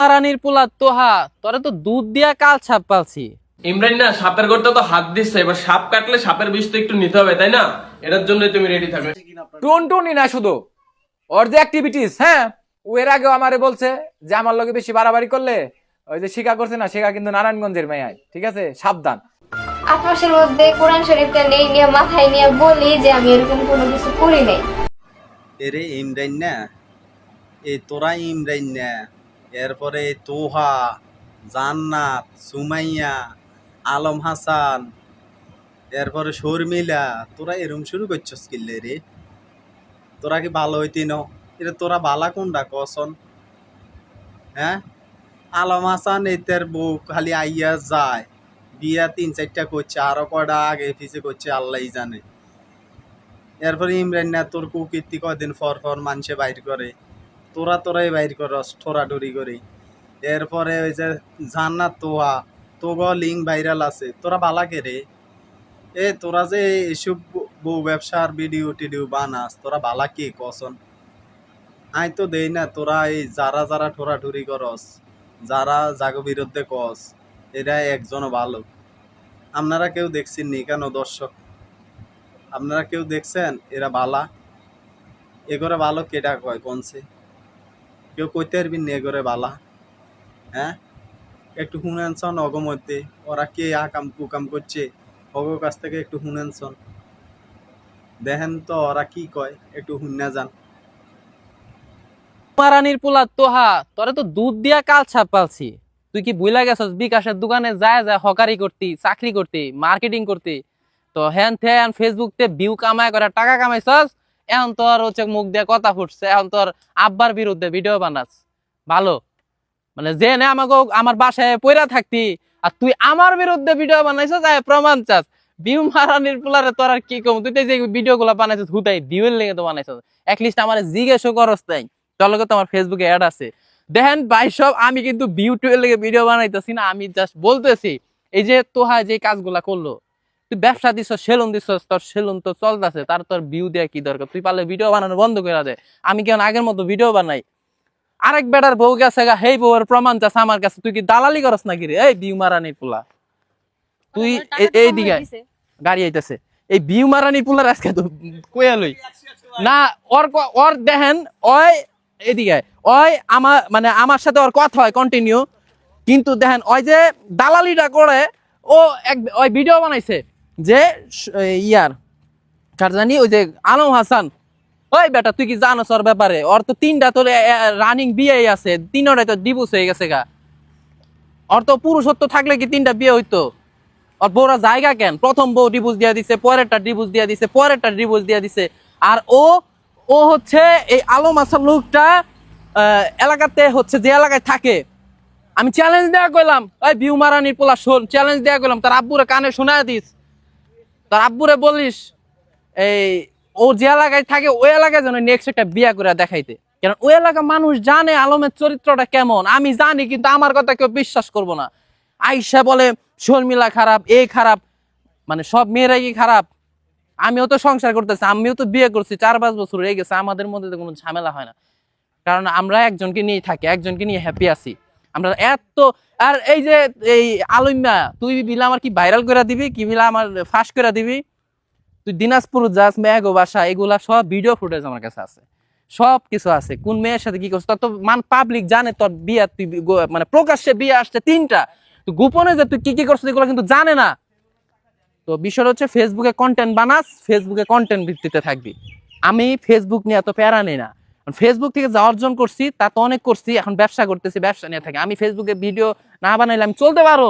রানীর পোলা তোহা তোরে তো দুধ দিয়া কাল ছাপ পালছি। ইমরান না সাপের গর্তে তো হাত দিচ্ছে এবার সাপ কাটলে সাপের বিষ তো একটু নিতে হবে তাই না? এটার জন্য তুমি রেডি থাকবে। টুনটুনি না শুধু ওর যে অ্যাক্টিভিটিস হ্যাঁ? ও এর আগেও আমারে বলছে যে আমার লগে বেশি বাড়াবাড়ি করলে ওই যে শিকা করছে না শিকা কিন্তু নারায়ণগঞ্জের মেয়াই ঠিক আছে? সাবধান। আট মাসের মধ্যে কোরআন শরীফটা নেই নিয়ে মাথায় নিয়ে বলি যে আমি এরকম কোনো কিছু করি নাই। এরে ইমরান না এ তোরা ইমরান না। এরপরে তোহা, জান্নাত, সুমাইয়া, আলম হাসান, এরপরে শর্মিলা, তোরা এরম শুরু করছস কিল্লে রে? তোরা কি ভালো হইতি ন? এটা তোরা বালা কোনটা কসন? হ্যাঁ? আলম হাসান এতের বউ খালি আইয়া যায়। বিয়া তিন চারটা করছে, আরও কয়টা আগে পিছে করছে আল্লাহ জানে। এরপরে ইমরান না তোর কুকীর্তি কয়দিন ফর ফর মানুষে বাইর করে। তোরা তোরাই বাইর করস ঠোরাঠুরি করে। এরপরে ওই যে জান্নাত তোহা তোগ লিঙ্ক ভাইরাল আছে। তোরা বালাকে রে? এ, তোরা যে এসব বউ ব্যবসার ভিডিও টিডিও বানাস, তোরা বালা কে কসন আই তো দেই না, তোরা এই যারা যারা ঠোরাঠুরি করস, যারা জাগ বিরুদ্ধে কস, এরা একজনও ভালো। আপনারা কেউ দেখছেন নি কেন দর্শক? আপনারা কেউ দেখছেন? এরা বালা। এগরে ভালো কেটা কয় কোনছে কেউ কইতে পারবেন না এগরে বালা। হ্যাঁ? একটু শুনেনছন অগ মধ্যে। ওরা কে আকাম কুকাম করছে? অগ কাছ থেকে একটু শুনেনছন দেখেন তো ওরা কি কয়, একটু শুনে যান। রানীর পোলা তোহা, তোরে তো দুধ দিয়া কাল ছাপ তুই কি বুইলা গেছস? বিকাশের দোকানে যায় যায় হকারি করতি, চাকরি করতি মার্কেটিং করতি। তো হ্যান থ্যান ফেসবুক তে ভিউ কামায় করে, টাকা কামাইছস? এখন তোর হচ্ছে মুখ দিয়ে কথা ফুটছে, এখন তোর আব্বার বিরুদ্ধে ভিডিও বানাস। ভালো। মানে যে নে আমাকে আমার বাসায় পয়রা থাকতি, আর তুই আমার বিরুদ্ধে ভিডিও বানাইছস আর প্রমাণ চাস। পোলারে তোর আর কি কম? তুই তো যে ভিডিও গুলা বানাইছিস হুতাই ভিউয়ের লেগে তো বানাইছস। একলিস্ট আমার জিজ্ঞেসও করস তাই তোর লগে ফেসবুকে অ্যাড আছে। দেখেন ভাই, সব আমি কিন্তু বিউটির লেগে ভিডিও বানাইতেছি না, আমি জাস্ট বলতেছি। এই যে তোহা যে কাজগুলা করল তুই ব্যবসা দিছ সেলুন দিছ তোর সেলুন তো চলতেছে তার তোর ভিউ দেওয়া কি দরকার? তুই পারলে ভিডিও বানানো বন্ধ করে দে। আমি কেন আগের মতো ভিডিও বানাই? আরেক বেটার বউ গেছে গা হেই বউয়ের প্রমাণ চাস আমার কাছে তুই কি দালালি করস নাকি রে? এই বিউ মারানির পোলা। তুই এই দিকে গাড়ি আইতেছে। এই বিউ মারানির পোলার আজকে তো কইয়া লই। না ওর ওর দেখেন ওই এদিকে। ওই আমার মানে আমার সাথে ওর কথা হয় কন্টিনিউ কিন্তু দেখেন ওই যে দালালিটা করে ও এক ওই ভিডিও বানাইছে। যে ইয়ার, কার জানি, ওই যে আলম হাসান। ওই বেটা, তুই কি জানোস ওর ব্যাপারে? ওর তো তিনটা তোর রানিং বিয়ে আছে, তিনটাই তো ডিভোর্স হয়ে গেছে গা। ওর তো পুরুষত্ব থাকলে কি তিনটা বিয়ে হইতো? ওর বউরা জায়গা কেন? প্রথম বউ ডিভোর্স দিয়ে দিছে, পরেরটা ডিভোর্স দিয়ে দিছে, পরেরটা ডিভোর্স দিয়ে দিছে। আর ও ও হচ্ছে এই আলম হাসান লোকটা এলাকাতে হচ্ছে যে এলাকায় থাকে। আমি চ্যালেঞ্জ দেয়া কইলাম, ওই ভিউ মারানির পোলা শোন চ্যালেঞ্জ দেয়া কইলাম, তার আব্বুরে কানে শোনা দিস। তার আব্বুরে বলিস, এই, ও যে এলাকায় থাকে, ওই এলাকায় যেন নেক্সট একটা বিয়া করে দেখাইতে। কারণ ওই এলাকা মানুষ জানে আলমের চরিত্রটা কেমন। আমি জানি, কিন্তু আমার কথা কেউ বিশ্বাস করব না। আইসা বলে, শর্মিলা খারাপ এই খারাপ মানে সব মেয়েরাই খারাপ? আমিও তো সংসার করতেছি, আমিও তো বিয়ে করছি, চার পাঁচ বছর হয়ে গেছে, আমাদের মধ্যে তো কোনো ঝামেলা হয় না। কারণ আমরা একজনকে নিয়ে থাকি, একজনকে নিয়ে হ্যাপি আছি। আমরা এত, আর এই যে এই আলমিয়া তুই বিলা আমার কি ভাইরাল করে দিবি? কি বিলা আমার ফাঁস করে দিবি? তুই দিনাজপুর যাস, মেঘো বাসা, এগুলা সব ভিডিও ফুটেজ আমার কাছে আছে। সব কিছু আছে। কোন মেয়ের সাথে কি করছিস তোর তো মান পাবলিক জানে তোর বিয়া, তুই মানে প্রকাশ্যে বিয়ে আসছে তিনটা। তুই গোপনে যে তুই কি কি করছিস এগুলো কিন্তু জানে না। তো বিষয়টা হচ্ছে ফেসবুকে কন্টেন্ট বানাস ফেসবুকে কন্টেন্ট ভিত্তিতে থাকবি। আমি ফেসবুক নিয়ে এত প্যারা নেই না। ফেসবুক থেকে যা অর্জন করছি, তা তো অনেক করছি, এখন ব্যবসা করতেছি, ব্যবসা নিয়ে থাকি। আমি ফেসবুকে ভিডিও না বানাইলে আমি চলতে পারো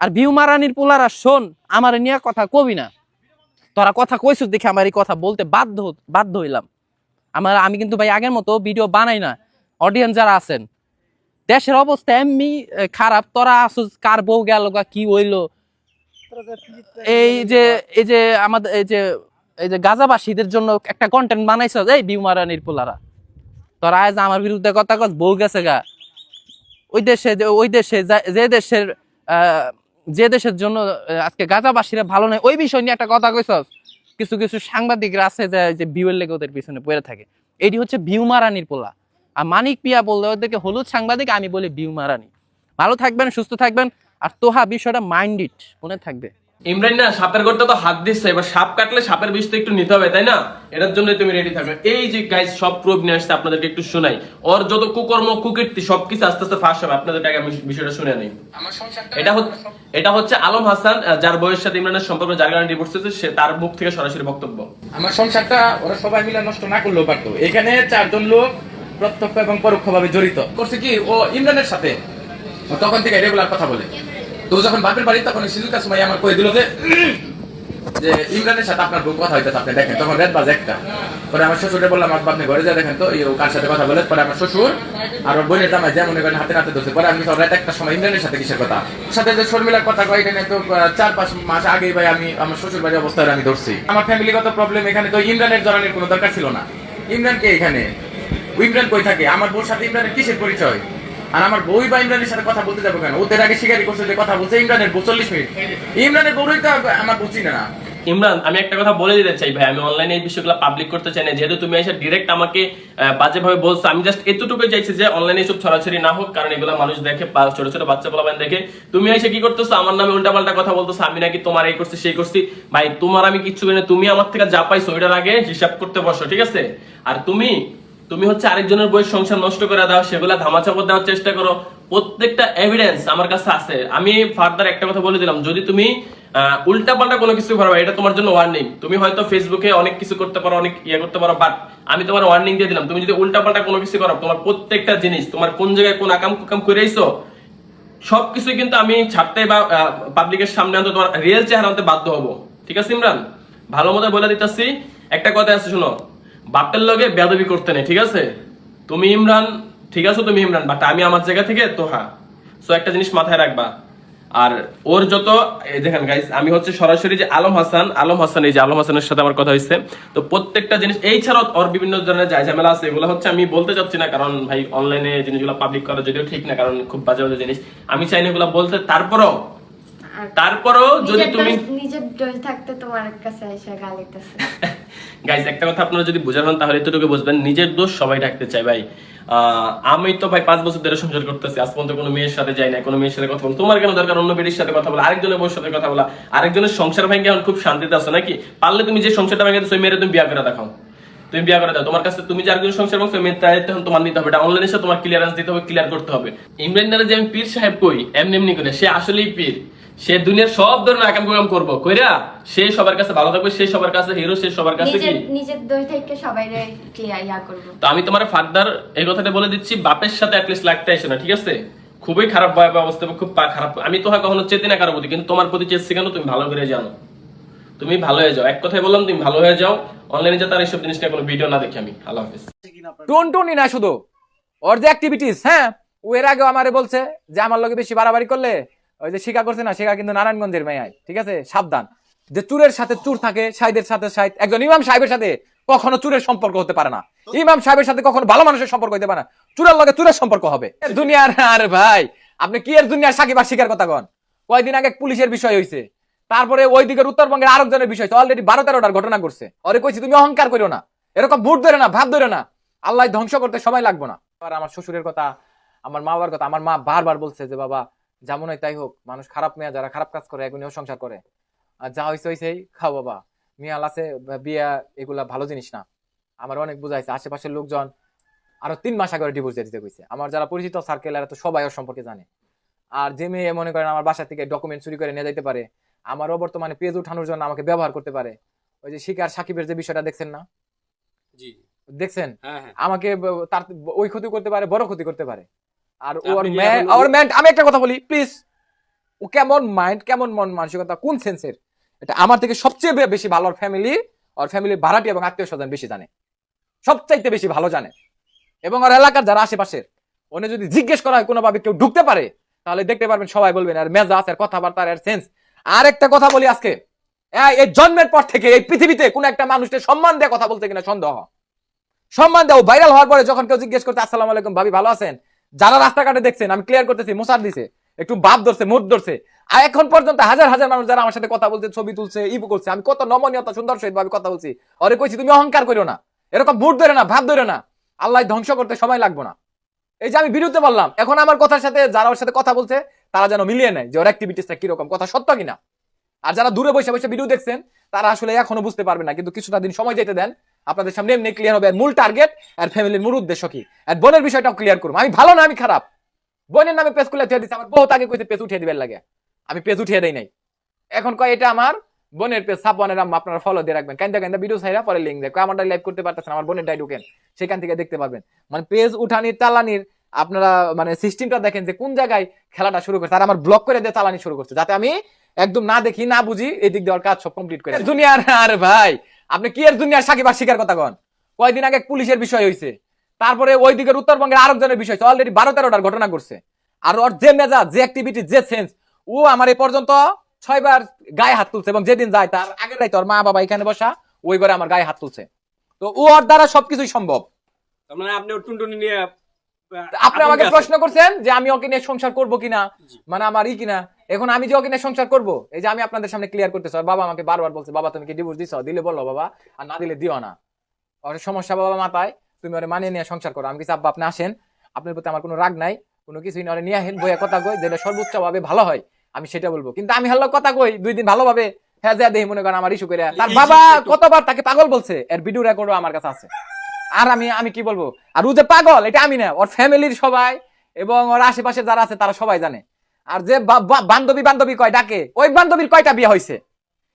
আর ভিউ মারানির পোলারা শোন, আমার নিয়ে কথা কবি না। তোরা কথা কইছিস দেখে আমার এই কথা বলতে বাধ্য বাধ্য হইলাম। আমার আমি কিন্তু ভাই আগের মতো ভিডিও বানাই না। অডিয়েন্স যারা আছেন, দেশের অবস্থা এমনি খারাপ। তোরা আসুস, কার বউ গেল কি হইল? এই যে এই যে আমাদের এই যে এই যে গাজাবাসীদের জন্য একটা কন্টেন্ট বানাইছ, এই বিউ মারানির পোলারা। তোরা আজ আমার বিরুদ্ধে কথা কস, বউ গেছে গা। ওই দেশে ওই দেশে যে দেশের যে দেশের জন্য আজকে গাজাবাসীরা ভালো নয়, ওই বিষয় নিয়ে একটা কথা কইছস। কিছু কিছু সাংবাদিকরা আছে যে ভিউয়ের লেগে ওদের পিছনে পড়ে থাকে। এটি হচ্ছে ভিউ মারানির পোলা। আর মানিক পিয়া বললে ওদেরকে হলুদ সাংবাদিক, আমি বলি বিউ মারানি ভালো থাকবেন, সুস্থ থাকবেন। আর তোহা বিষয়টা মাইন্ডেড মনে থাকবে। ইমরান না সাপের গর্তে তো হাত দিচ্ছে এবার সাপ কাটলে সাপের বিষ তো একটু নিতে হবে তাই না? এটার জন্য তুমি রেডি থাকবে। এই যে গাইস সব প্রুফ নিয়ে আসছে আপনাদেরকে একটু শোনাই। ওর যত কুকর্ম কুকীর্তি সবকিছু আস্তে আস্তে ফাঁস হবে আপনাদেরকে আগে আমি বিষয়টা শুনে নেই। এটা হচ্ছে এটা হচ্ছে আলম হাসান যার বয়সের সাথে ইমরানের সম্পর্ক যার কারণে ডিভোর্স হয়েছে সে তার মুখ থেকে সরাসরি বক্তব্য। আমার সংসারটা ওরা সবাই মিলে নষ্ট না করলেও পারতো। এখানে চারজন লোক প্রত্যক্ষ এবং পরোক্ষভাবে জড়িত। করছে কি? ও ইমরানের সাথে? তখন থেকে রেগুলার কথা বলে। তো যখন বাপের বাড়ি, তখন সিজুকার সময় আমার কয়ে দিল যে ইমরানের সাথে আপনার বউ কথা হইতেছে, আপনি দেখেন, তখন রেড বাজে একটা। পরে আমার শ্বশুরে বললাম আপনি আপনি ঘরে যা দেখেন তো ও কার সাথে কথা বলে? পরে আমার শ্বশুর আর ওর বোনের জামাই যেমন হাতে হাতে ধরছে, পরে আমি রাত একটা সময় ইমরানের সাথে কিসের কথা? সাথে যে শর্মিলার কথা কয় এখানে তো চার পাঁচ মাস আগেই ভাই আমি, আমার শ্বশুর বাড়ির অবস্থায় আমি ধরছি। আমার ফ্যামিলিগত প্রবলেম এখানে তো ইমরানের জড়ানোর কোনো দরকার ছিল না। ইমরান কে এখানে? ইমরান কই থাকে? আমার বোর সাথে ইমরানের কিসের পরিচয়? আর আমার বই বা ইমরানের সাথে কথা বলতে যাব কেন? ওদের আগে স্বীকারই করছে যে কথা বলছে ইমরানের চল্লিশ মিনিট। ইমরানের বউরই তো আমার বুঝি না। ইমরান আমি একটা কথা বলে দিতে চাই ভাই। আমি অনলাইনে এই বিষয়গুলো পাবলিক করতে চাই না। যেহেতু তুমি এসে ডিরেক্ট আমাকে আহ, বাজেভাবে বলছো আমি জাস্ট এতটুকু চাইছি যে অনলাইনে এসব ছড়াছড়ি না হোক কারণ এগুলো মানুষ দেখে ছোট ছোট বাচ্চা পোলাবেন দেখে। তুমি এসে কি করতেছো? আমার নামে উল্টাপাল্টা কথা বলতেছো। আমি নাকি তোমার এই করছি সেই করছি। ভাই তোমার আমি কিচ্ছু না। তুমি আমার থেকে যা পাইছো ওইটার আগে হিসাব করতে বসো ঠিক আছে? আর তুমি তুমি হচ্ছে আরেকজনের বই সংসার নষ্ট করে দাও, সেগুলা ধামাচাপা দেওয়ার চেষ্টা করো। প্রত্যেকটা এভিডেন্স আমার কাছে আছে। আমি ফার্দার একটা কথা বলে দিলাম, যদি তুমি উল্টা পাল্টা কোনো কিছু করবে এটা তোমার জন্য ওয়ার্নিং তুমি হয়তো ফেসবুকে অনেক কিছু করতে পারো, অনেক ইয়ে করতে পারো বাট আমি তোমার ওয়ার্নিং দিয়ে দিলাম, তুমি যদি উল্টা পাল্টা কোনো কিছু করো, তোমার প্রত্যেকটা জিনিস, তোমার কোন জায়গায় কোন আকাম কুকাম করে আইছো, সবকিছু কিন্তু আমি ছাড়তে বা পাবলিকের সামনে আনতে তোমার রিয়েল চেহারা আনতে বাধ্য হব। ঠিক আছে, ইমরান? ভালো মতো বলে দিতেছি। একটা কথা আছে, শুনো। বাপের লগে বেদবি করতে নেই, ঠিক আছে? তুমি ইমরান, ঠিক আছে তুমি ইমরান বাট আমি আমার জায়গা থেকে তোহা। সো একটা জিনিস মাথায় রাখবা। আর ওর যত দেখেন গাইস আমি হচ্ছে সরাসরি যে আলম হাসান আলম হাসান, এই যে আলম হাসানের সাথে আমার কথা হয়েছে। তো প্রত্যেকটা জিনিস, এই ছাড়াও ওর বিভিন্ন ধরনের যায় ঝামেলা আছে, এগুলো হচ্ছে আমি বলতে চাচ্ছি না, কারণ ভাই অনলাইনে জিনিসগুলো পাবলিক করা যদিও ঠিক না, কারণ খুব বাজে বাজে জিনিস। আমি চাই না এগুলো বলতে, তারপরও তারপরও যদি নিজের তুমি দোষ- নিজের দোষ থাকতে তোমার কাছে এসে গালিতেছে। গাইজ একটা কথা আপনারা যদি বোঝার হন তাহলে এতটুকু বুঝবেন নিজের দোষ সবাই রাখতে চাই ভাই। আমি তো ভাই পাঁচ বছর ধরে সংসার করতেছি আজ পর্যন্ত কোনো মেয়ের সাথে যাই না কোনো মেয়ের সাথে কথা বল। তোমার কেন দরকার? অন্য বেটির সাথে কথা বলা আরেকজনের বউর সাথে কথা বলা। আরেকজনের সংসার ভেঙে এখন খুব শান্তিতে আছো নাকি? পারলে তুমি যে সংসারটা ভেঙে ওই মেয়েরে তুমি বিয়া করে দেখাও। তুমি বিয়া করে দাও। তোমার কাছে তুমি যার কোনো সংসার মেয়ের দায়িত্ব এখন তোমার নিতে হবে। এটা অনলাইনে তোমার ক্লিয়ারেন্স দিতে হবে ক্লিয়ার করতে হবে। ইমরান যে আমি পীর সাহেব কই এমনি এমনি করে সে আসলেই পীর। সে দুনিয়ার সব ধরনের আকাম কুকাম করব। কইরা সে সবার কাছে ভালো থাকবে সে সবার কাছে হিরো সে সবার কাছে কি? নিজের নিজের দোষ থেকে সবাই ইয়া করব। তো আমি তোমার ফার্দার এই কথাটা বলে দিচ্ছি বাপের সাথে অ্যাটলিস্ট লাগতে আসে না ঠিক আছে? খুবই খারাপ ভয়াবহ অবস্থা খুব খারাপ। আমি তো কখনো চেতি না কারও প্রতি কিন্তু তোমার প্রতি চেয়েছি কেন? তুমি ভালো করে জানো। তুমি ভালো হয়ে যাও। এক কথায় বললাম তুমি ভালো হয়ে যাও। অনলাইনে যাতে আর এইসব জিনিস নিয়ে কোনো ভিডিও না দেখি আমি। আল্লাহ হাফিজ। টুনটুনি না শুধু। ওর যে অ্যাক্টিভিটিস হ্যাঁ? ও এর আগেও আমারে বলছে যে আমার লগে বেশি বাড়াবাড়ি করলে ওই যে শিকা করছে না, শিকা কিন্তু নারায়ণগঞ্জের মেয়ায় ঠিক আছে? সাবধান। যে চুরের সাথে চুর থাকে, সাইদের সাথে সাইদ একজন ইমাম সাহেবের সাথে কখনো চুরের সম্পর্ক হতে পারে না। ইমাম সাহেবের সাথে কখনো ভালো মানুষের সম্পর্ক হতে পারে না। চুরের লগে চুরের সম্পর্ক হবে। দুনিয়ার আরে ভাই, আপনি কি এর দুনিয়ার সাকিব আর শিকার কথা কন? কয়দিন আগে পুলিশের বিষয় হয়েছে তারপরে ওই দিকের উত্তরবঙ্গের আরেকজনের বিষয় তো অলরেডি বারো তেরোটার ঘটনা করছে অরে কইছি, তুমি অহংকার করো না। এরকম ভোট ধরে না ভাব ধরে না। আল্লাহ ধ্বংস করতে সময় লাগবে না। আমার শ্বশুরের কথা, আমার মা বাবার কথা, আমার মা বারবার বলছে যে, বাবা যেমন হয় তাই হোক মানুষ খারাপ মেয়ে যারা খারাপ কাজ করে এগুলো সংসার করে। আর যা হয়েছে হয়েছেই খাও বাবা। মিয়াল আছে বিয়া এগুলা ভালো জিনিস না। আমার অনেক বুঝাইছে আশেপাশের লোকজন আরও তিন মাস আগে ডিভোর্স দিয়ে দিতে কইছে। আমার যারা পরিচিত সার্কেল এরা তো সবাই ওর সম্পর্কে জানে। আর যে মেয়ে মনে করেন আমার বাসা থেকে ডকুমেন্ট চুরি করে নিয়ে যাইতে পারে আমারও বর্তমানে পেজ উঠানোর জন্য আমাকে ব্যবহার করতে পারে। ওই যে শিকার সাকিবের যে বিষয়টা দেখছেন না? জি। দেখছেন? হ্যাঁ হ্যাঁ। আমাকে তার ওই ক্ষতি করতে পারে বড় ক্ষতি করতে পারে। আর ওর ওর ম্যান আমি একটা কথা বলি প্লিজ ও কেমন মাইন্ড কেমন মন মানসিকতা কোন সেন্সের এটা আমার থেকে সবচেয়ে বেশি ভালো ফ্যামিলি ওর ফ্যামিলি ভাড়াটি এবং আত্মীয় স্বজন বেশি জানে। সবচাইতে বেশি ভালো জানে। এবং ওর এলাকার যারা আশেপাশের ওনে যদি জিজ্ঞেস করা হয় কোনোভাবে কেউ ঢুকতে পারে তাহলে দেখতে পারবেন সবাই বলবেন আর মেজাজ আর কথাবার্তা আর সেন্স আর একটা কথা বলি আজকে। এই- এই জন্মের পর থেকে এই পৃথিবীতে কোন একটা মানুষকে সম্মান দিয়ে কথা বলতে কিনা সন্দেহ। সম্মান দাও ভাইরাল হওয়ার পরে যখন কেউ জিজ্ঞেস করতে আসসালামু আলাইকুম ভাবি ভালো আছেন? যারা রাস্তাঘাটে দেখছেন, আমি ক্লিয়ার করতেছি মোসার দিছে, একটু বাপ ধরছে মুড ধরছে। আর এখন পর্যন্ত হাজার হাজার মানুষ যারা আমার সাথে কথা বলছে, ছবি তুলছে ইবু করছে, আমি কত নমনীয়তা সুন্দর সহিত ভাবে কথা বলছি। ওরে কইছি, তুমি অহংকার করো না। এরকম মুড ধরে না ভাব ধরে না। আল্লাহ ধ্বংস করতে সময় লাগবে না। এই যে আমি বিরুদ্ধে বললাম, এখন আমার কথার সাথে, যারা ওর সাথে কথা বলছে, তারা যেন মিলিয়ে নেয় যে ওর অ্যাক্টিভিটিসটা কীরকম, কথা সত্য কিনা। আর যারা দূরে বসে বসে ভিডিও দেখছেন, তারা আসলে এখনও বুঝতে পারবে না, কিন্তু কিছুটা দিন সময় যেতে দেন। আপনাদের সামনে এমনি ক্লিয়ার হবে। আর মূল টার্গেট আর ফ্যামিলির মূল উদ্দেশ্য কি? আর বোনের বিষয়টাও ক্লিয়ার করব আমি ভালো না, আমি খারাপ। বোনের নামে পেজ খুলে দিচ্ছে আমার বহুত আগে কইতে পেজ উঠিয়ে দিবেন লাগে। আমি পেজ উঠিয়ে দেই নাই। এখন কয়, এটা আমার বোনের পেজ সাপনের আম্মা, আপনারা ফলো দিয়ে রাখবেন। কান্দা কান্দা ভিডিও ছাইরা পরে লিঙ্ক দেয়। কয় আমারটা লাইভ করতে পারতেছেন, আমার বোনের ডাই ঢুকেন। সেখান থেকে দেখতে পারবেন। মানে পেজ উঠানির, চালানির, আপনারা মানে সিস্টেমটা দেখেন যে কোন জায়গায় খেলাটা শুরু করছে। আর আমার ব্লক করে দিয়ে চালানি শুরু করছে। যাতে আমি একদম না দেখি, না বুঝি এই দিক দেওয়ার কাজ সব কমপ্লিট করে দুনিয়ার আর ভাই আপনি কি এর দুনিয়ার সাকিব আর শিকার কথা কন? কয়দিন আগে পুলিশের বিষয় হয়েছে তারপরে ওই দিকের উত্তরবঙ্গের আরেকজনের বিষয় অলরেডি বারো তেরোটার ঘটনা করছে আর ওর যে মেজাজ, যে অ্যাক্টিভিটি যে সেন্স ও আমার এ পর্যন্ত ছয়বার গায়ে হাত তুলছে এবং যেদিন যায় তার আগের রাইতে তোর মা বাবা এখানে বসা ওই ঘরে আমার গায়ে হাত তুলছে। তো ও ওর দ্বারা সবকিছুই সম্ভব। মানে আপনি টুনটুনি নিয়ে আপনি আমাকে প্রশ্ন করছেন যে আমি ওকে নিয়ে সংসার করব কিনা? মানে আমার ই কিনা? এখন আমি যে ওকে নিয়ে সংসার করব এই যে আমি আপনাদের সামনে ক্লিয়ার করতেছি আর বাবা আমাকে বারবার বলছে বাবা তুমি কি ডিভোর্স দিছো? দিলে বলো বাবা আর না দিলে দিও না। ওর সমস্যা বাবা মাথায় তুমি ওরে মানিয়ে নিয়ে সংসার করো। আমি কিছু আব্বা আপনি আসেন আপনার প্রতি আমার কোনো রাগ নাই কোনো কিছুই না ওরে নিয়ে আসেন বইয়া কথা কই যেটা সর্বোচ্চ ভাবে ভালো হয় আমি সেটা বলব। কিন্তু আমি হলো কথা কই দুই দিন ভালোভাবে হ্যাঁ যা দেখি মনে করেন আমার ইস্যু করে তার বাবা কতবার তাকে পাগল বলছে? এর ভিডিও রেকর্ডও আমার কাছে আছে। আর আমি আমি কি বলব? আর ও যে পাগল, এটা আমি না, ওর ফ্যামিলির সবাই এবং ওর আশেপাশে যারা আছে তারা সবাই জানে। আর যে বান্ধবী বান্ধবী কয় ডাকে, ওই বান্ধবীর কয়টা বিয়ে হয়েছে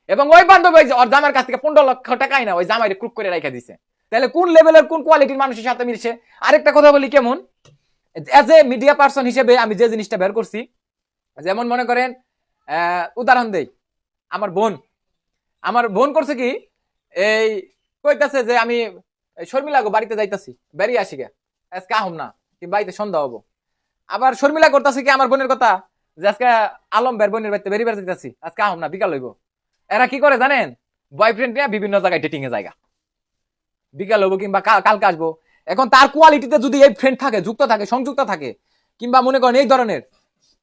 এবং ওই বান্ধবী ওর জামার কাছ থেকে পনেরো লক্ষ টাকাই না ওই জামাইরে ক্রুক করে রেখে দিছে। তাহলে কোন লেভেলের কোন কোয়ালিটির মানুষের সাথে মিলছে? আরেকটা কথা বলি কেমন? এজ এ মিডিয়া পার্সন হিসেবে আমি যে জিনিসটা বের করছি, যেমন মনে করেন উদাহরণ দেই। আমার বোন। আমার বোন করছে কি, এই কইতাছে যে আমি শর্মিলা গো বাড়িতে যাইতাছি, বেরিয়ে আসি গে। আজকে আহম না, কি বাড়িতে সন্ধ্যা হব। আবার শর্মিলা করতেছে কি আমার বোনের কথা, যে আজকে আলম বের বোনের বাড়িতে বেরিয়ে বেড়াতে আজকে আহম না, বিকাল হইব। এরা কি করে জানেন? বয়ফ্রেন্ড নিয়ে বিভিন্ন জায়গায় ডেটিং এ জায়গা। বিকাল হব কিংবা কাল- কালকে আসব। এখন তার কোয়ালিটিতে যদি এই ফ্রেন্ড থাকে, যুক্ত থাকে, সংযুক্ত থাকে, কিংবা মনে করেন এই ধরনের,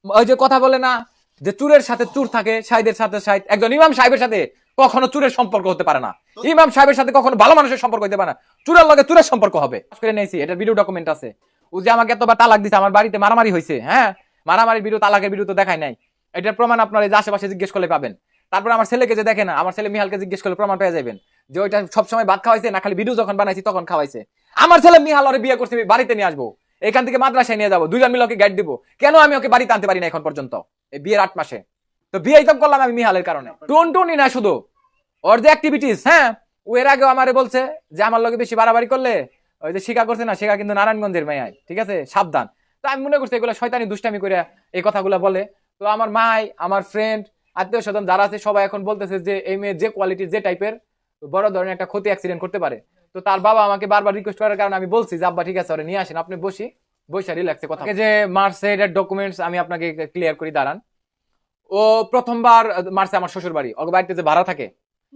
ওই যে কথা বলে না, যে চুরের সাথে চুর থাকে, সাইদের সাথে সাইদ, একজন ইমাম সাহেবের সাথে কখনো চুরের সম্পর্ক হতে পারে না। ইমাম সাহেবের সাথে কখনো ভালো মানুষের সম্পর্ক হতে পারে না। চুরের লগে চুরের সম্পর্ক হবে। করে নিয়েছি এটা ভিডিও ডকুমেন্ট আছে। ও যে আমাকে এতবার তালাক দিছে আমার বাড়িতে মারামারি হয়েছে হ্যাঁ? মারামারি ভিডিও তালাকের ভিডিও তো দেখায় নাই। এটার প্রমাণ আপনার এই যে আশেপাশে জিজ্ঞেস করলে পাবেন। তারপর আমার ছেলেকে যে দেখে না আমার ছেলে মিহালকে জিজ্ঞেস করলে প্রমাণ পেয়ে যাবেন। যে ওইটা সবসময় ভাত খাওয়াইছে না খালি ভিডিও যখন বানাইছি তখন খাওয়াইছে। আমার ছেলে মিহাল ওরে বিয়ে করছে আমি বাড়িতে নিয়ে আসব। এখান থেকে মাদ্রাসায় নিয়ে যাব। দুজন মিলে ওকে গাইড দিব। কেন আমি ওকে বাড়িতে আনতে পারি না এখন পর্যন্ত? এই বিয়ের আট মাসে। তো বিয়ে তো করলাম আমি মিহালের কারণে। টুনটুনি না শুধু। ওর যে অ্যাক্টিভিটিস হ্যাঁ? ও এর আগেও আমারে বলছে যে, আমার লগে বেশি বাড়াবাড়ি করলে ওই যে শিকা করছে না, শিকা কিন্তু নারায়ণগঞ্জের মেয়ায় ঠিক আছে? সাবধান। তো আমি মনে করছি এগুলো শয়তানি দুষ্টামি করে এই কথাগুলো বলে। তো আমার মাই, আমার ফ্রেন্ড আত্মীয় স্বজন যারা আছে, সবাই এখন বলতেছে যে, এই মেয়ে যে কোয়ালিটির যে টাইপের বড় ধরনের একটা ক্ষতি অ্যাক্সিডেন্ট করতে পারে। তো তার বাবা আমাকে বারবার রিকোয়েস্ট করার কারণে আমি বলছি যে, আব্বা, ঠিক আছে, ওরে নিয়ে আসেন, আপনি বসি, বসে রিল্যাক্সে কথা যে মার্চে ডকুমেন্টস আমি আপনাকে ক্লিয়ার করি, দাঁড়ান। ও প্রথমবার মারছে আমার শ্বশুর বাড়ি ওর বাড়িতে যে ভাড়া থাকে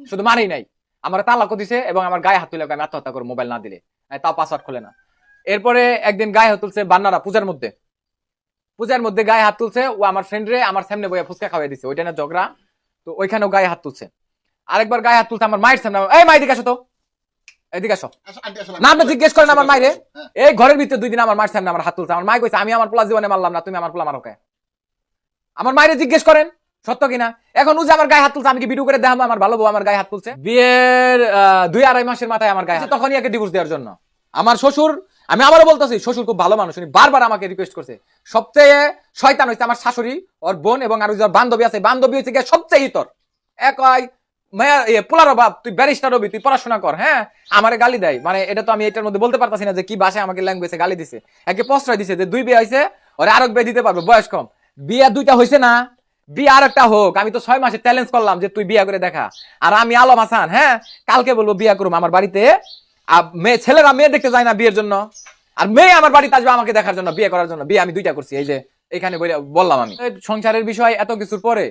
শুধু মারেই নাই। আমার তালাকও দিছে এবং আমার গায়ে হাত তুলে আমি আত্মহত্যা করে মোবাইল না দিলে। তাও পাসওয়ার্ড খোলে না। এরপরে একদিন গায়ে হাত তুলছে বান্নারা পূজার মধ্যে। পূজার মধ্যে গায়ে হাত তুলছে ও আমার ফ্রেন্ডরে আমার সামনে বইয়া ফুচকা খাওয়াই দিছে ওইটা না ঝগড়া। তো ওইখানেও গায়ে হাত তুলছে। আরেকবার গায়ে হাত তুলছে আমার মায়ের সামনে। এই মাই দিকে আসো তো। এদিকে আসো। না আপনি জিজ্ঞেস করেন আমার মায়েরে। এই ঘরের ভিতরে দুই দিন আমার মায়ের সামনে আমার হাত তুলছে। আমার মাই কইছে আমি আমার পোলা জীবনে মারলাম না তুমি আমার পোলা মারো কে? আমার মায়েরে জিজ্ঞেস করেন সত্য কিনা? এখন ও যে আমার গায়ে হাত তুলছে আমি কি ভিডিও করে দেখাবো? আমার ভালো বউ আমার গায়ে হাত তুলছে? বিয়ের দুই আড়াই মাসের মাথায় আমার গায়ে হাত- তখনই একে ডিভোর্স দেওয়ার জন্য? আমার শ্বশুর আমি আবারও বলতেছি শ্বশুর খুব ভালো মানুষ উনি বারবার আমাকে রিকোয়েস্ট করছে। সবচেয়ে শয়তান হইছে আমার শাশুড়ি ওর বোন এবং আর ওই যে ওর বান্ধবী আছে বান্ধবী হচ্ছে গিয়ে সবচেয়ে ইতর এক পোলার বাপ তুই ব্যারিস্টার হবি তুই পড়াশোনা কর হ্যাঁ? আমারে গালি দেয়। মানে এটা তো আমি এটার মধ্যে বলতে পারতাছি না যে কি ভাষায় আমাকে ল্যাঙ্গুয়েজে গালি দিছে। একে প্রশ্রয় দিছে যে দুই বিয়ে হয়েছে ওরে আরেক বিয়ে দিতে পারবে বয়স কম। বিয়ে দুইটা হয়েছে না, বিয়ে আর একটা হোক। আমি তো ছয় মাসে চ্যালেঞ্জ করলাম যে তুই বিয়ে করে দেখা। আর আমি আলম হাসান হ্যাঁ? কালকে বলব বিয়ে করুম আমার বাড়িতে। আর মেয়ে, ছেলেরা মেয়ে দেখতে যায় না বিয়ের জন্য। আর মেয়ে আমার বাড়িতে আসবে আমাকে দেখার জন্য, বিয়ে করার জন্য। বিয়ে আমি দুইটা করছি, এই যে এখানে বললাম আমি। সংসারের বিষয় এত কিছুর পরে,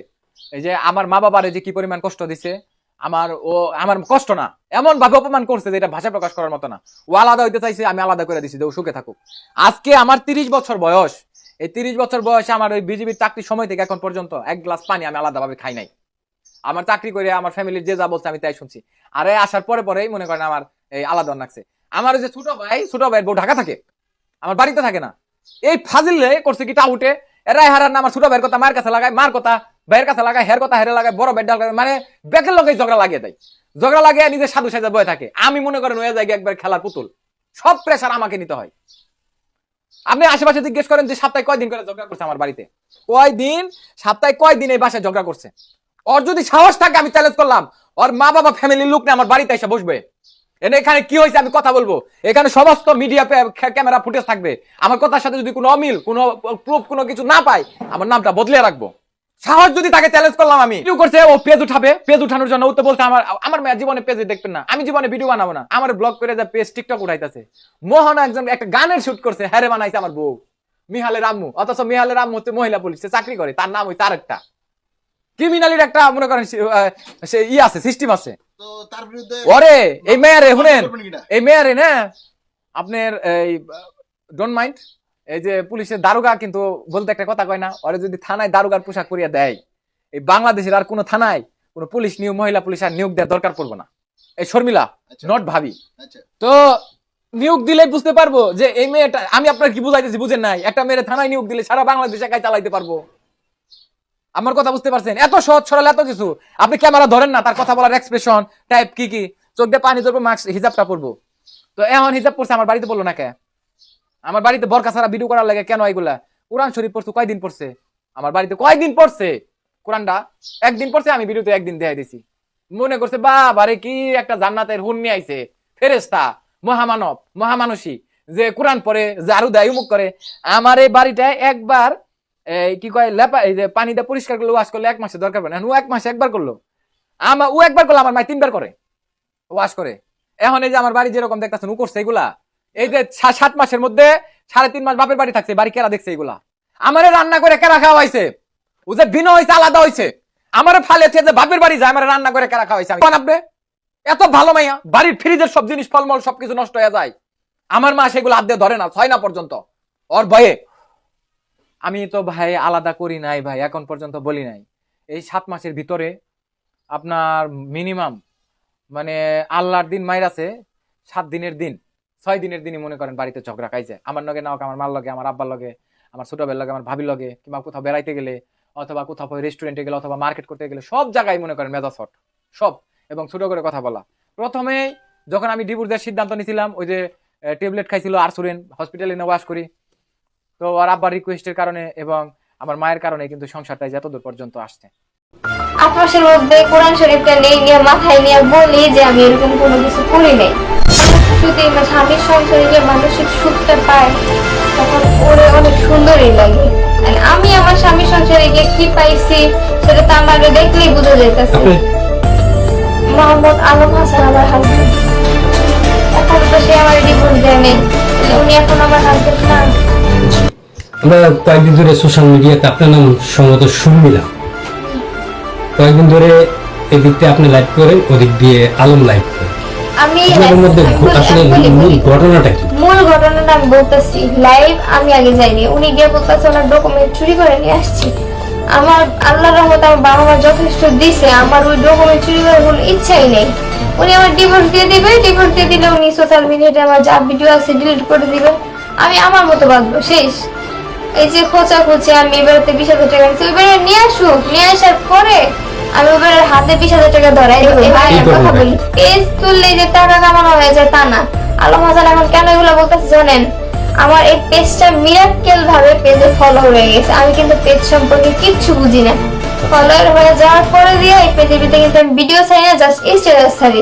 এই যে আমার মা বাবারে যে কি পরিমাণ কষ্ট দিছে, আমার ও, আমার কষ্ট না এমন ভাবে অপমান করছে যে এটা ভাষা প্রকাশ করার মতো না। ও আলাদা হইতে চাইছে, আমি আলাদা করে দিছি যে ও সুখে থাকুক। আজকে আমার তিরিশ বছর বয়স। এই তিরিশ বছর বয়সে আমার ওই বিজেপির চাকরির সময় থেকে এখন পর্যন্ত এক গ্লাস পানি আমি আলাদাভাবে খাই নাই। আমার চাকরি করে আমার ফ্যামিলির যে যা বলছে আমি তাই শুনছি। আরে আসার পরে পরেই মনে করেন আমার এই আলাদা লাগছে। আমার যে ছোট ভাই ছোট ভাই বউ ঢাকা থাকে, আমার বাড়িতে থাকে না। এই ফাজিলে করছে কি টাউটে এরাই হারার না আমার ছোট ভাইয়ের কথা মায়ের কাছে লাগায়, মার কথা ভাইয়ের কাছে লাগায়, হের কথা হেরে লাগায়, বড় ভাই ডাল মানে বেকের লগে ঝগড়া লাগিয়ে দেয়। ঝগড়া লাগিয়ে নিজে সাধু সাজা বয়ে থাকে। আমি মনে করেন হয়ে যায় একবার খেলার পুতুল। সব প্রেশার আমাকে নিতে হয়। আপনি আশেপাশে জিজ্ঞেস করেন যে সপ্তাহে কয়দিন করে ঝগড়া করছে আমার বাড়িতে? কয়দিন? সপ্তাহে কয়দিন এই বাসায় ঝগড়া করছে? ওর যদি সাহস থাকে, আমি চ্যালেঞ্জ করলাম। ওর মা বাবা ফ্যামিলির লোক না আমার বাড়িতে এসে বসবে। এনে এখানে কি হয়েছে আমি কথা বলব? এখানে সমস্ত মিডিয়া ক্যামেরা ফুটেজ থাকবে। আমার কথার সাথে যদি কোনো অমিল, কোনো প্রুফ কোনো কিছু না পাই আমার নামটা বদলে রাখব। সাহস যদি তাকে চ্যালেঞ্জ করলাম আমি। ভিডিও করছে ও পেজ উঠাবে। পেজ উঠানোর জন্য ও তো বলছে আমার আমার মেয়ে জীবনে পেজে দেখবেন না। আমি জীবনে ভিডিও বানাবো না। আমার ব্লগ করে যা পেজ টিকটক উঠাইতেছে। মোহন একজন একটা গানের শুট করছে হ্যারে বানাইছে আমার বউ। মিহালের আম্মু অথচ মিহালের আম্মু হচ্ছে মহিলা পুলিশ সে চাকরি করে তার নাম ওই তার একটা ক্রিমিনালির একটা মনে করেন সে, ই আছে সিস্টেম আছে। তো তার বিরুদ্ধে ওরে এই মেয়ারে শুনেন? এই মেয়ারে না আপনার এই ডোন্ট মাইন্ড এই যে পুলিশের দারোগা কিন্তু বলতে একটা কথা কয় না ওরে যদি থানায় দারোগার পোশাক করিয়া দেয় এই বাংলাদেশের আর কোনো থানায় কোনো পুলিশ নিয়োগ মহিলা পুলিশ আর নিয়োগ দেওয়ার দরকার পড়ব না। এই শর্মিলা আচ্ছা। নট ভাবি। আচ্ছা। তো নিয়োগ দিলে বুঝতে পারব যে এই মেয়েটা আমি আপনার কি বুঝাইতেছি বুঝেন নাই একটা মেয়ের থানায় নিয়োগ দিলে সারা বাংলাদেশ একাই চালাইতে পারব। আমার কথা বুঝতে পারছেন? এত সহজ সরল এত কিছু। আপনি ক্যামেরা ধরেন না তার কথা বলার এক্সপ্রেশন টাইপ কি কি চোখ দিয়ে পানি ধরবো মাস্ক হিজাবটা পরবো। তো এখন হিজাব পড়ছে আমার বাড়িতে বলল না কে? আমার বাড়িতে বরকা ছাড়া ভিডিও করার লাগে কেন এগুলা? কোরআন শরীফ পড়ছে, কয়দিন পড়ছে? আমার বাড়িতে কয়দিন পড়ছে? কোরআনটা একদিন পড়ছে, আমি ভিডিওতে একদিন দেখাই দিছি। মনে করছে, বাবারে, কি একটা জান্নাতের হুন নিয়ে আইছে। ফেরেস্তা মহামানব মহামানসী যে কোরআন পড়ে জারু দেয়, উমুক করে। আমার এই বাড়িটায় একবার কি কয়, লেপা, এই যে পানিটা পরিষ্কার করলে, ওয়াশ করলে এক মাসে দরকার পড়ে ও এক মাসে একবার করল। আমার ও একবার করল, আমার মাই তিনবার করে। ওয়াশ করে। এখন এই যে আমার বাড়ি যেরকম দেখতেছেন, ও করছে এগুলা। এই যে সাত মাসের মধ্যে সাড়ে তিন মাস বাপের বাড়ি থাকছে, বাড়ি কেরা দেখছে এগুলা? আমারে রান্না করে কেরা খাওয়া হয়েছে ও যে ভিন্ন হয়েছে আলাদা হয়েছে আমারে ফালেছে যে বাপের বাড়ি যায়, আমার রান্না করে কেরা খাওয়া হয়েছে বানাবে এত ভালো মাইয়া। বাড়ির ফ্রিজের সব জিনিস, ফলমল সবকিছু নষ্ট হয়ে যায়। আমার মা সেগুলো দিয়ে ধরে না, ছয় না পর্যন্ত। ওর ভয়ে। আমি তো ভাই আলাদা করি নাই ভাই, এখন পর্যন্ত বলি নাই। এই সাত মাসের ভিতরে আপনার মিনিমাম মানে আল্লাহর দিন মায়ের আছে, সাত দিনের দিন। ছয় দিনের দিনই মনে করেন বাড়িতে ঝগড়া খাইছে। আমার লগে না আমার মার লগে, আমার আব্বার লগে, আমার ছোট ভাইয়ের লগে, আমার ভাবির লগে, কিংবা কোথাও বেড়াইতে গেলে, অথবা কোথাও রেস্টুরেন্টে গেলে, অথবা মার্কেট করতে গেলে, সব জায়গায় মনে করেন মেজাজ হট সব। এবং ছোট করে কথা বলা। প্রথমে যখন আমি ডিভোর্স দেওয়ার সিদ্ধান্ত নিয়েছিলাম ওই যে ট্যাবলেট খাইছিল আরসুরেন হসপিটালে নিয়ে ওয়াশ করি। তো আর আব্বার রিকোয়েস্টের কারণে এবং আমার মায়ের কারণে কিন্তু সংসারটা যত দূর পর্যন্ত আসছে। আট মাসের মধ্যে কোরআন শরীফটা নিয়ে মাথায় নিয়ে বলি যে আমি এরকম কোনো কিছু করি নাই। শুধু এই স্বামীর সংসারে যে মানসিক সুখটা পায় তখন ওরে অনেক সুন্দরই লাগে। আমি আমার স্বামীর সংসারে গিয়ে কি পাইছি সেটা তো আমার দেখলেই বোঝা যাইতেছে। মোহাম্মদ আলম হাসান আমার হাজবেন্ড এখন তো সে আমার ডিভোর্স দেয় নেই। উনি এখন আমার হাজবেন্ড না। আমরা কয়েকদিন ধরে সোশ্যাল মিডিয়াতে আপনার নাম সম্ভবত শর্মিলা। কয়েকদিন ধরে এদিক দিয়ে আপনি লাইভ করেন ওদিক দিয়ে আলম লাইভ করেন। আমি আসলে মূল ঘটনাটা কি? মূল ঘটনাটা আমি বলতেছি লাইভ আমি আগে যাইনি। উনি গিয়ে বলতেছে ওনার ডকুমেন্ট চুরি করে নিয়ে আসছি। আমার আল্লাহ রহমত আমার বাবা মা যথেষ্ট দিছে। আমার ওই ডকুমেন্ট চুরি করার কোনো ইচ্ছাই নেই। উনি আমার ডিভোর্স দিয়ে দিবে। ডিভোর্স দিয়ে দিলে উনি সোশ্যাল মিডিয়াতে আমার যা ভিডিও আছে ডিলিট করে দিবে। আমি আমার মতো বাঁচবো শেষ। এই যে খোঁচা খুঁচে আমি এবারে বিশ হাজার টাকা নিয়ে আসুক। নিয়ে আসার পরে আমি ওইবারে হাতে বিশ হাজার টাকা ধরাই কথা বলি যে টাকা কামানো হয়ে যায় তা না। আলম হাসান এখন কেন এগুলো বলতেছে জানেন? আমার এই পেজটা মিরাক্কেল ভাবে পেজে ফলো হয়ে গেছে। আমি কিন্তু পেজ সম্পর্কে কিচ্ছু বুঝি না। ফলোয়ার হয়ে যাওয়ার পরে দিয়ে এই পেজের ভিতরে কিন্তু আমি ভিডিও ছাড়ি না জাস্ট স্ট্যাটাস ছাড়ি।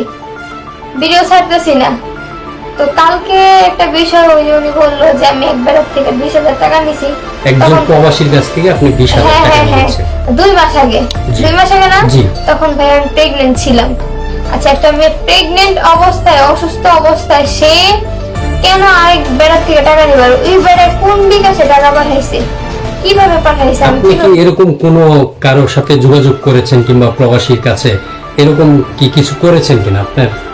ভিডিও ছাড়তেছি না। তো কালকে একটা বিষয় ওই উনি বলল যে আমি একবারের থেকে বিশ হাজার টাকা নিছি। একজন প্রবাসীর কাছ থেকে আপনি বিশ হাজার হ্যাঁ টাকা হ্যাঁ হ্যাঁ। নিয়েছেন। দুই মাস আগে। দুই মাস আগে না? তখন ভাই আমি প্রেগনেন্ট ছিলাম। আচ্ছা একটা মেয়ে প্রেগনেন্ট অবস্থায় অসুস্থ অবস্থায় সে কেন আরেক বেড়ার থেকে টাকা নিবার ওই বেড়ার কোন বিকাশে টাকা পাঠাইছে? কীভাবে পাঠাইছে? আপনি কি এরকম কোনো কারোর সাথে যোগাযোগ করেছেন কিংবা প্রবাসীর কাছে? এরকম কি কিছু করেছেন কিনা আপনার?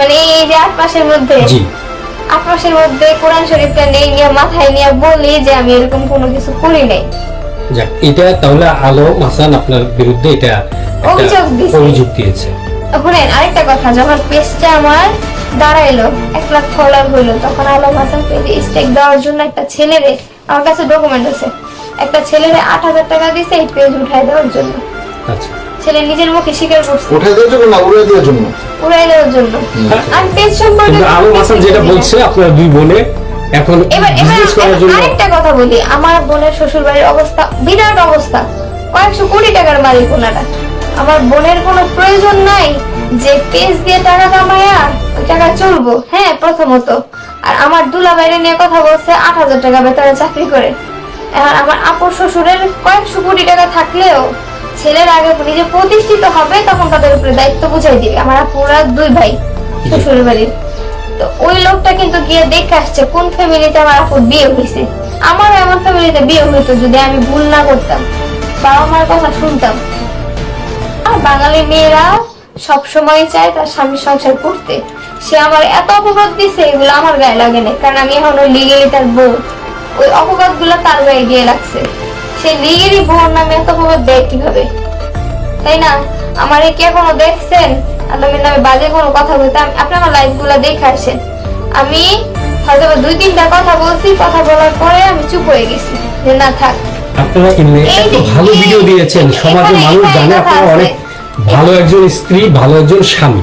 মানে এই যে আট মাসের মধ্যে জি। আট মাসের মধ্যে কোরআন শরীফটা নেই নিয়ে মাথায় নিয়ে বলি যে আমি এরকম কোনো কিছু করি নাই। যাক এটা তাহলে আলম হাসান আপনার বিরুদ্ধে এটা অভিযোগ দিয়েছে। শুনেন আরেকটা কথা যখন পেজটা আমার দাঁড়াইলো এক লাখ ফলোয়ার হইল তখন আলম হাসান পেজে স্টেক দেওয়ার জন্য একটা ছেলেরে আমার কাছে ডকুমেন্ট আছে একটা ছেলেরে আট হাজার টাকা দিছে এই পেজ উঠাই দেওয়ার জন্য। আচ্ছা। ছেলে নিজের মুখে স্বীকার করছে। উঠে দেওয়ার জন্য না উড়ে দেওয়ার জন্য? উড়াই দেওয়ার জন্য। আমি পেজ সম্পর্কে কিন্তু আলম হাসান যেটা বলছে আপনার দুই বোনে এখন এবার এবার বিজনেস করার জন্য আরেকটা কথা বলি। আমার বোনের শ্বশুর বাড়ির অবস্থা বিরাট অবস্থা। কয়েকশো কোটি টাকার মালিক ওনারা। আমার বোনের কোনো প্রয়োজন নাই যে পেজ দিয়ে টাকা কামায়া ওই টাকা চলবো। হ্যাঁ প্রথমত। আর আমার দুলা বাইরে নিয়ে কথা বলছে আট হাজার টাকা বেতনে চাকরি করে। এখন আমার আপুর শ্বশুরের কয়েকশো কোটি টাকা থাকলেও ছেলের আগে নিজে প্রতিষ্ঠিত হবে তখন তাদের উপরে দায়িত্ব বুঝাই দিবে। আমার আপুরা দুই ভাই শ্বশুরের বাড়ির তো ওই লোকটা কিন্তু গিয়ে দেখে আসছে কোন ফ্যামিলিতে আমার আপুর বিয়ে হয়েছে আমার এমন ফ্যামিলিতে বিয়ে হইতো যদি আমি ভুল না করতাম বাবা মার কথা শুনতাম। আর বাঙালি মেয়েরা সব সময় চায় তার স্বামীর সংসার করতে। সে আমার এত অপবাদ দিছে এগুলো আমার গায়ে লাগে না কারণ আমি এখন ওই লিগেলি তার বউ। ওই অপবাদগুলো তার গায়ে গিয়ে লাগছে। সে লিগেলি বউর নামে এত অপবাদ দেয় কীভাবে? তাই না? আমার কে কোনো দেখছেন? আলমের নামে বাজে কোনো কথা বলতে আমি- আপনি আমার লাইফগুলা দেখে আসেন। আমি হয়তো দুই তিনটা কথা বলছি কথা বলার পরে আমি চুপ হয়ে গেছি। যে না থাক। আপনারা এত ভালো ভিডিও দিয়েছেন সমাজে মানুষ জানে আপনারা অনেক ভালো একজন স্ত্রী ভালো একজন স্বামী।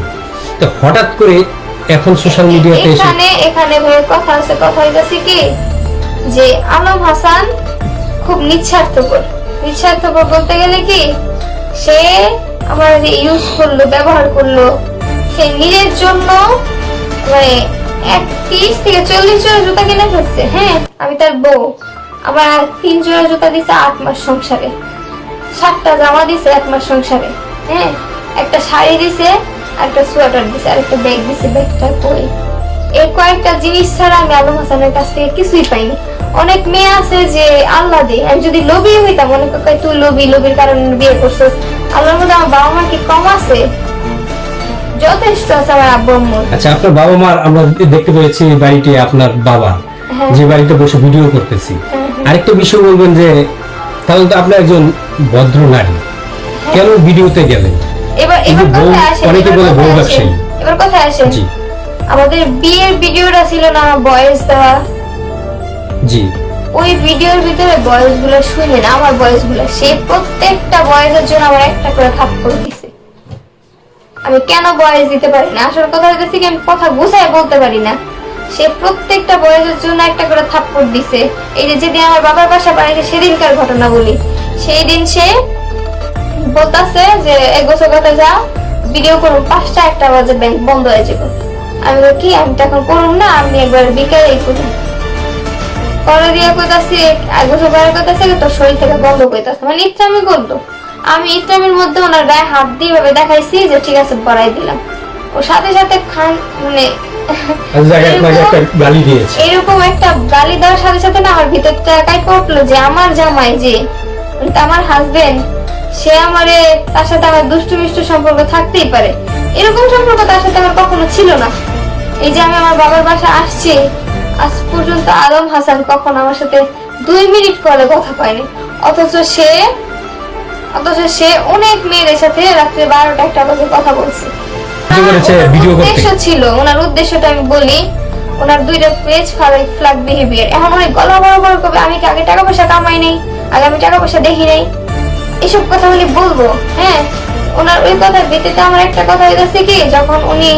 তো হঠাৎ করে এখন সোশ্যাল মিডিয়াতে এসে এখানে এখানে কথা আছে কথা হইতাছে কি? যে আলম হাসান খুব নিঃস্বার্থপর। নিঃস্বার্থপর বলতে গেলে কি? সে আমার ইউজ করল, ব্যবহার করল, সে নিজের জন্য মানে এক তিরিশ থেকে চল্লিশ জোড়া জুতা কিনে ফেলছে। হ্যাঁ আমি তার বউ। আমার তিন জোড়া জুতা দিছে আট মাস সংসারে। সাতটা জামা দিছে এক মাস সংসারে। হ্যাঁ একটা শাড়ি দিছে, একটা সোয়েটার দিছে আর একটা ব্যাগ দিছে, ব্যাগটা কই? এই কয়েকটা জিনিস ছাড়া আমি আলম হাসানের কাছ থেকে কিছুই পাইনি। অনেক মেয়ে আছে যে আল্লাহ দে আমি যদি লোভী হইতাম অনেক কয় তুই লোভী লোভীর কারণে বিয়ে করছিস। আল্লাহর মধ্যে আমার বাবা মা কি কম আছে? যথেষ্ট আছে আমার আব্বু আম্মুর। আচ্ছা আপনার বাবা মার আমরা দেখতে পেয়েছি বাড়িটি আপনার বাবা। হ্যাঁ। যে বাড়িতে বসে ভিডিও করতেছি। আরেকটা বিষয় বলবেন যে তাহলে তো আপনি একজন ভদ্র নারী। কেন ভিডিওতে গেলেন? এবার এবার কথা আসে অনেকে বলে বউ ব্যবসায়ী। এবার কথা আসে জি। আমাদের বিয়ের ভিডিওটা ছিল না বয়স দেওয়া। জি। ওই ভিডিওর ভিতরে বয়সগুলো শুনে না আমার বয়সগুলো সে প্রত্যেকটা বয়সের জন্য আমার একটা করে খাপ করে দিছে। আমি কেন বয়স দিতে পারি না? আসল কথা হইতেছে আমি কথা গুছায় বলতে পারি না। সে প্রত্যেকটা বয়সের জন্য একটা করে থাপ্পড় দিছে। এই যে যেদিন আমার বাবার বাসা বাড়িতে সেদিনকার ঘটনা বলি। সেই দিন সে বলতাছে যে এক বছর কথা যা ভিডিও করুন পাঁচটা একটা বাজে ব্যাংক বন্ধ হয়ে যাবে। আমি কি আমি তো এখন করুন না আমি একবার বিকালেই করুন পরে দিয়ে কইতাছি এক বছর পরে কইতাছে তোর শরীর থেকে বন্ধ কইতাছে। মানে ইচ্ছামি করল আমি ইচ্ছামির মধ্যে ওনার গায়ে হাত দিয়ে ভাবে দেখাইছি যে ঠিক আছে বড়াই দিলাম। ও সাথে সাথে খান মানে দিয়েছে। এরকম একটা গালি দেওয়ার সাথে সাথে না আমার ভিতরটা কাইপে উঠল যে আমার জামাই যে মানে আমার হাজবেন্ড সে আমারে তার সাথে আমার দুষ্টু মিষ্টু সম্পর্ক থাকতেই পারে। এরকম সম্পর্ক তার সাথে আমার কখনো ছিল না। এই যে আমি আমার বাবার বাসা আসছি আজ পর্যন্ত আলম হাসান কখনো আমার সাথে দুই মিনিট কলে কথা কয়নি। অথচ সে অথচ সে অনেক মেয়েদের সাথে রাত্রে বারোটা একটা বাজে কথা বলছে? উদ্দেশ্য ছিল ওনার উদ্দেশ্যটা আমি বলি ওনার দুইটা পেজ ফ্ল্যাগ বিহেভিয়ার এখন অনেক গলা বড় বড় করবে আমি কি আগে টাকা পয়সা কামাই নাই? আগে আমি টাকা পয়সা দেখি নাই? এসব কথা উনি বলব হ্যাঁ? ওনার ওই কথার ভিত্তিতে আমার একটা কথা হইতেছে কি, যখন উনি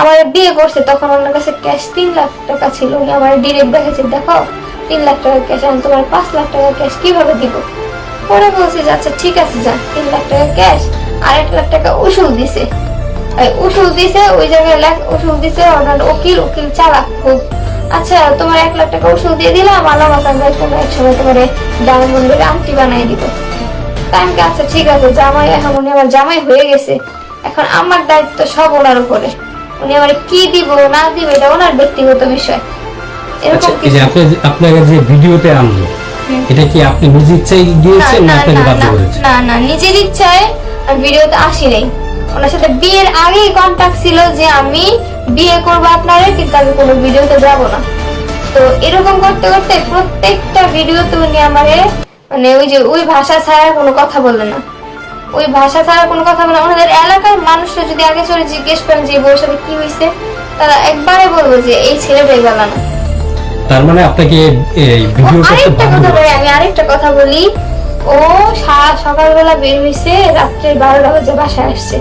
আমার বিয়ে করছে, তখন ওনার কাছে ক্যাশ তিন লাখ টাকা ছিল। উনি আমার ডিরেক্ট দেখেছে দেখো, তিন লাখ টাকা ক্যাশ আমি তোমার পাঁচ লাখ টাকা ক্যাশ কীভাবে দিব? পরে বলছি আচ্ছা ঠিক আছে, যা, তিন লাখ টাকা ক্যাশ আর এক লাখ টাকা উসুল দিছে। উসুল দিছে, ওই জায়গায় লাখ, উসুল দিছে ওনার উকিল উকিল চালাক খুব। আচ্ছা তোমার এক লাখ টাকা উসুল দিয়ে দিলাম আলাম আসান ভাই কোনো এক সময় তোমার ডায়মন্ডের আংটি বানাই দিব। বলি, আচ্ছা ঠিক আছে জামাই এখন উনি আমার জামাই হয়ে গেছে। এখন আমার দায়িত্ব সব ওনার উপরে। উনি আমার কি দিব না দিব এটা ওনার ব্যক্তিগত বিষয়। এরকম কিছু আপনি আপনাকে যে ভিডিওতে আনলো এটা কি আপনি নিজে ইচ্ছাই দিয়েছেন না না, আপনাকে বাধ্য না, না না নিজের ইচ্ছায় আমি ভিডিওতে আসি নাই। ওনার সাথে বিয়ের আগেই কন্টাক্ট ছিল যে আমি বিয়ে করব আপনারে কিন্তু আমি কোনো ভিডিওতে যাব না। তো এরকম করতে করতে প্রত্যেকটা ভিডিওতে উনি আমারে মানে ওই যে ওই ভাষা ছাড়া কোনো কথা বলে না। ওই ভাষা ছাড়া কোনো কথা বলে। ওনাদের এলাকার মানুষরা যদি আগে চলে জিজ্ঞেস করেন যে বউয়ের সাথে কি হয়েছে তারা একবারে বলব যে এই ছেলেটাই গেল না। তার মানে আপনাকে এই আরেকটা কথা বলি আমি আরেকটা কথা বলি। ও সা- সকালবেলা বের হয়েছে রাত্রে বারোটা বাজে বাসায় আসছে।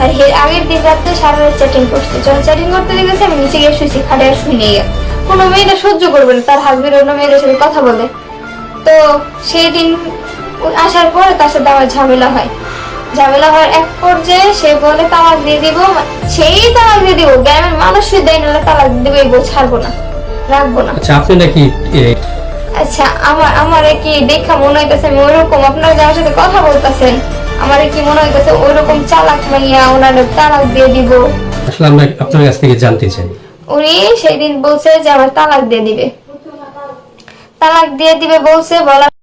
আর এর আগের দিন রাত্রে সারা রাত চ্যাটিং করছে। যখন চ্যাটিং করতে দেখেছে আমি নিচে গিয়ে শুয়েছি খাটে আর শুই নিয়ে কোনো মেয়েটা সহ্য করবে না তার হাজবেন্ড অন্য মেয়েদের সাথে কথা বলে। তো সেই দিন আসার পরে তার সাথে আমার ঝামেলা হয়। ঝামেলা হওয়ার এক পর্যায়ে সে বলে তালাক দিয়ে দিব। সেই তালাক দিয়ে দিব। গ্রামের মানুষই দেয় নাহলে তালাক দিবে বউ ছাড়বো না রাখব না। আচ্ছা আপনি নাকি আচ্ছা আমার আমারে কি দেখা মনে হইতেছে আমি ওইরকম? আপনারা যার সাথে কথা বলতেছেন আমারে কি মনে হইতেছে ওইরকম চালাক মাইয়া ওনার তালাক দিয়ে দিব? আসলে আমরা আপনার কাছ থেকে জানতে চাই। উনি সেই দিন বলছে যে আমার তালাক দিয়ে দিবে। তালাক দিয়ে দিবে বলছে বলার